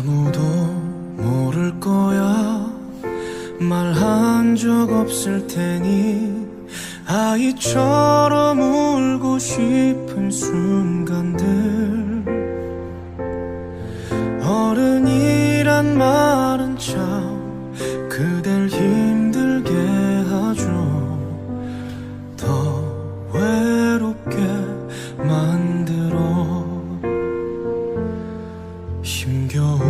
아무도 모를 거야. 말한 적 없을 테니 아이처럼 울고 싶은 순간들. 어른이란 말은 참 그댈 힘들게 하죠. 더 외롭게 만들어. 힘겨워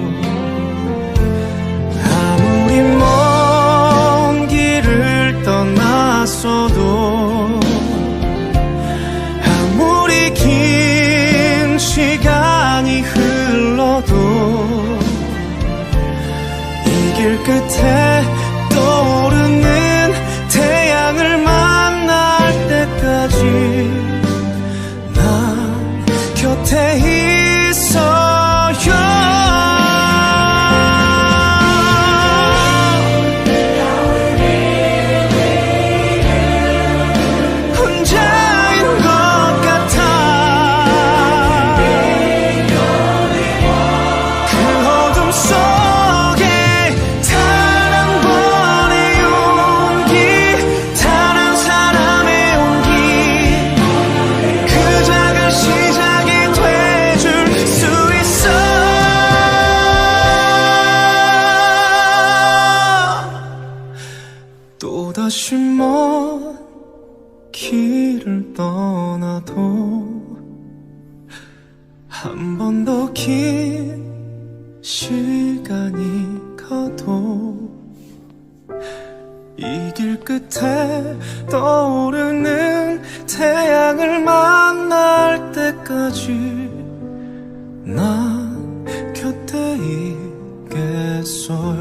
길 끝에 떠오르는 다시 먼 길을 떠나도 한 번 더 긴 시간이 가도 이 길 끝에 떠오르는 태양을 만날 때까지 난 곁에 있겠어요